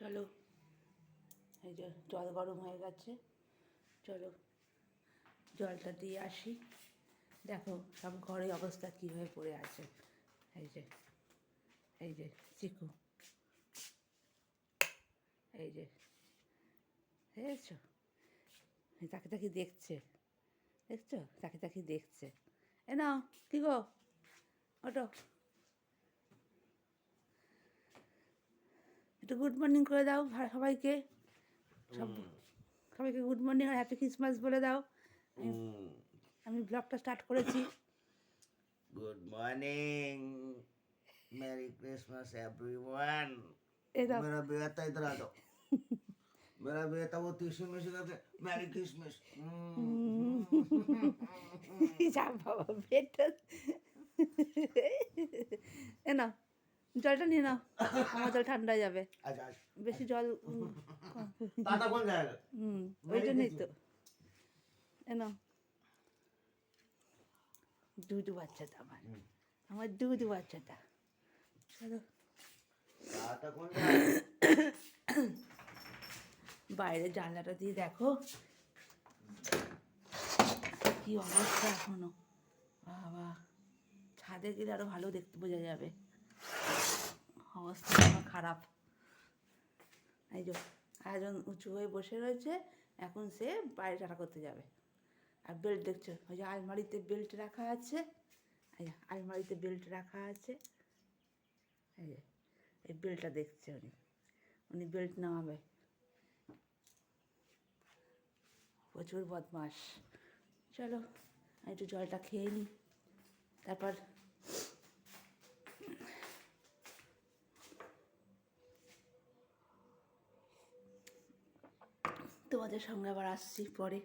চলো। এই যে জল গরম হয়ে গেছে। চলো, জলটা দিয়ে আসি। দেখো সব ঘরে অবস্থা কী হয়ে পড়ে আছে। এই যে এই যে চিকু এই যে, দেখেছ? তাকে তাকে দেখছে। দেখছ? তাকে তাকে দেখছে। এ নাও, কি গো? ওটো একটু গুড মর্নিং করে দাও ভা- সবাইকে সব সবাইকে গুড মর্নিং আর হ্যাপি ক্রিসমাস বলে দাও আমি ব্লগটা স্টার্ট করেছি good morning merry Christmas everyone এই দাও मेरा बेटा इधर आ जाओ मेरा बेटा वो तीसरी में से करके मैरी क्रिसमस যা বাবা পেটটা জলটা নিয়ে নাও। আমার জল ঠান্ডা যাবে। বেশি জল হুম ওই তো। এনো বাচ্চাটা আমার। আমার দুধ বাচ্চাটা। চলো। বাইরে জানলাটা দিয়ে দেখো। কি অবস্থা এখনও। বাবা ছাদে গেলে আরও ভালো দেখতে বোঝা যাবে। খারাপ। এই যে একজন উঁচু হয়ে বসে রয়েছে, এখন সে বাইরে টাটা করতে যাবে। আর বেল্ট দেখছ, ওই যে আলমারিতে বেল্ট রাখা আছে আলমারিতে বেল্ট রাখা আছে। এই যে, এই বেল্টটা দেখছে উনি। উনি বেল্ট নামাবে। প্রচুর বদমাস চলো, একটু জলটা খেয়ে নিই তারপর তোমাদের সঙ্গে আবার আসছি পরে।